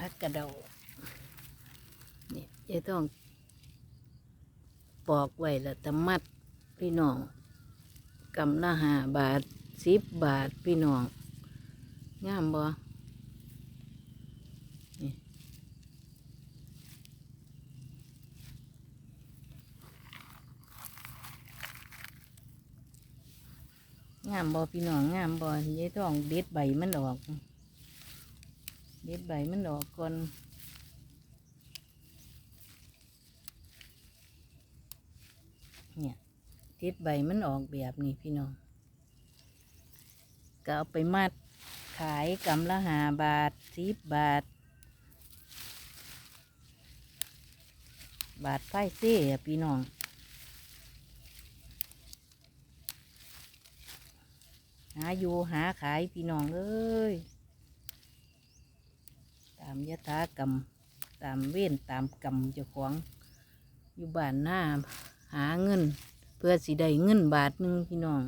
พักกระเดาเนี่ยจะต้องปอกไว้ล้วแต่มัดพี่น้องกำละห้าบาทสิบบาทพี่น้องงามบ่งามบ่พี่น้องงามบ่ยายต้องเด็ดใบมันออก เด็ดใบมันออก นเนี่ยเด็ดใบมันออกแบบนี้พี่น้องก็เอาไปมัดขายกำละหาบาทสิบบาท บาทไฟเซ่อะพี่น้องหาอยู่หาขายพี่น้องเอ้ยามยถากรรม ตามเว้นตามกรรมเจ้าของอยู่บ้านหน้าหาเงิน เพื่อสิได้เงินบาทหนึ่งพี่น้อง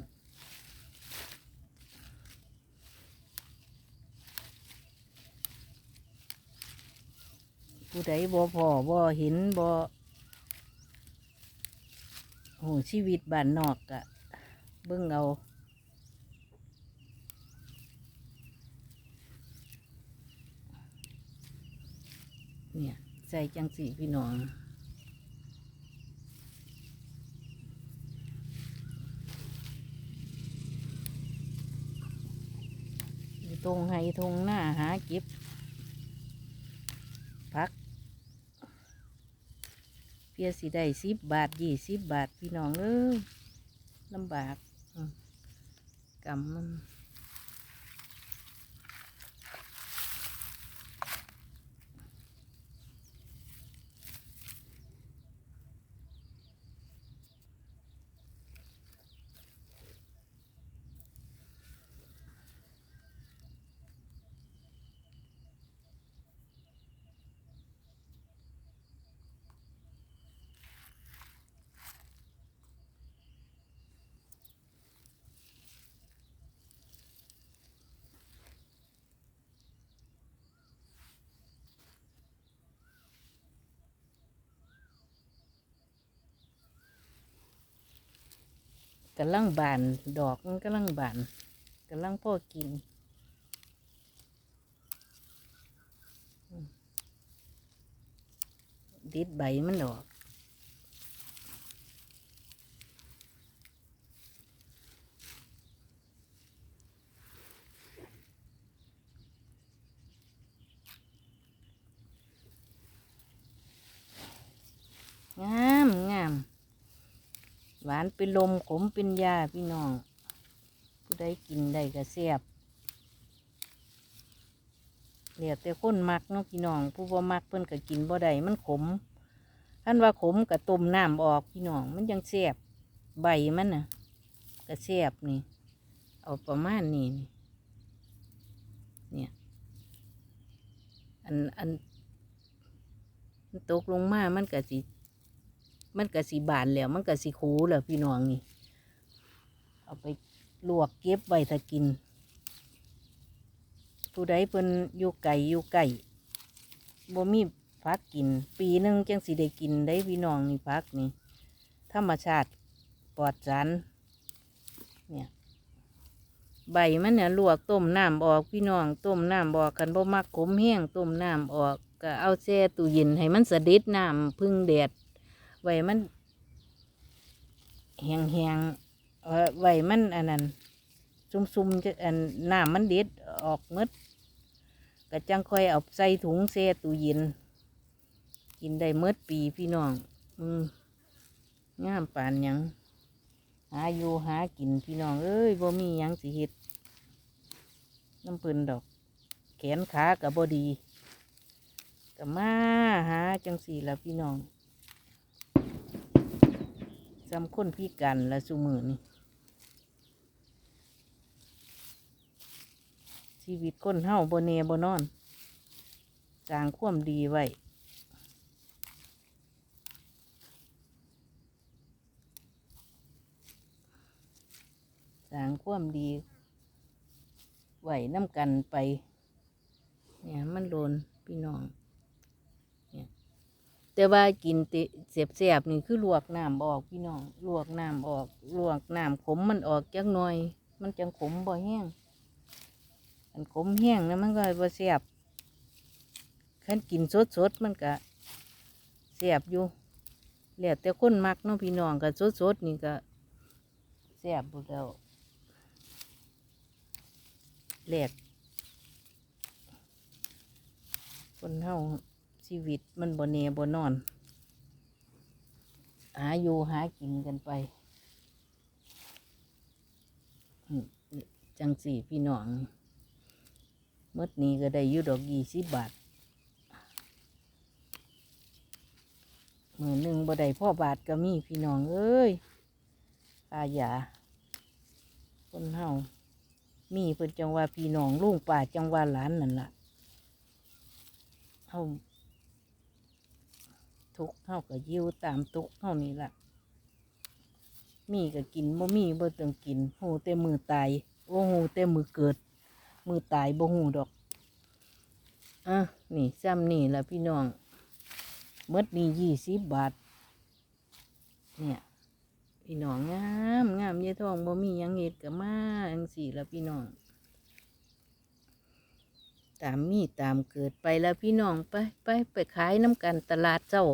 ผู้ใดบ่พอบ่เห็นบ่โหชีวิตบ้านนอกอะเบิ่งเอา เนี่ย ใส่จังสีพี่น้องตรงไห้ตรงหน้าหาเก็บพัก เพียสิได้สิบบาทยี่สิบบาท พี่น้องเอ้ยลำบากกำมัน กำลังบาน ดอกมันกำลังบานกำลังพ่อกินดิดใบมันดอก งามงาม หวานเป็นลมขมเป็นยาพี่น้อง ผู้ใดกินได้ก็แซ่บเหลียวแต่คนมักเนาะพี่น้อง ผู้บ่มักเพิ่นก็กินบ่ได้มันขมท่านว่าขมก็ต้มน้ำออกพี่น้อง มันยังแซ่บใบมันน่ะก็แซ่บนี่ เอาประมาณนี้นี่เนี่ยอันอันมันตกลงมา มันก็สิ มันก็สีบานแล้ว มันก็สีคูแล้วพี่น้องนี่ เอาไปลวกเก็บไว้ถ้ากิน ผู้ใดเพิ่นอยู่ไก่อยู่ไก่บ่มีพักกิน ปีหนึงจังสิได้กินได้พี่น้องนี่พักนี่ธรรมชาติปลอดสารเนี่ยใบมันเนี่ยลวกต้มน้ำออกพี่น้องต้มน้ำออกกันบ่มักขมแห้งต้มน้ำออกก็เอาแช่ตู้เย็นให้มันสะดิดน้ำพึ่งแดด ไว้มันแหงแหงๆเอ่อไว้มันอันนั้นซุ่มๆจะอันน้ำมันเด็ดออกหมดก็จังค่อยเอาใส่ถุงแชตู้เย็น กินได้เมดปีพี่น้อง อืมงามปานยัง หาอยู่หากินพี่น้อง เอ้ยบ่มียังสิเฮ็ดน้ำเพิ่นดอก แขนขากับบดีก็มาหาจังสี่ละพี่น้อง จำคนพิการและสุมือนี่ชีวิตคนเฮาบนเนบนอน สร้างความดีไว้สร้างความดีไว้น้ำกันไป เนี่ยมันโดนพี่น้อง แต่ว่ากินติเสียบเสียบๆนี่คือลวกน้ำออกพี่น้อง ลวกน้ำออก ลวกน้ำขมมันออกจักหน่อย มันจังขมบ่แห้งอันขมแห้งนะมันก็บ่เสียบคันกินสดสดๆมันก็เสียบอยู่แล้วแต่คนมักเนาะพี่น้องก็สดสดๆนี่ก็เสียบหมดแล้วแหลกคนเฮา ชีวิตมันบ่แน่บ่นอน หาอยู่หากินกันไปจังสี่พี่น้องหมดนี้ก็ได้อยู่ดอกยี่สิบบาทมือหนึ่งบ่ได้พ่อบาทก็มีพี่น้องเอ้ยค่ายาคนเฮามีเพิ่นจังว่าพี่น้องลุงป่าจังว่าหลานนั่นล่ะเฮา ทุกข์เฮาก็ยิวตามทุกข์เฮานี่ล่ะ มีก็กินบ่มีบ่ต้องกินหูแต่มือตายโอ้หูแต่มือเกิด มือตายบ่หูดอกอะนี่ซ้ำนี่ล่ะพี่น้องเมดนี่ยี่สิบบาท เนี่ยพี่น้องงามงามยายทองบ่มียังเฮ็ดก็มาจังสี่ละพี่น้อง ตามมีตามเกิดไปแล้วพี่น้องไปไปไปขายน้ำกันตลาดเจ้า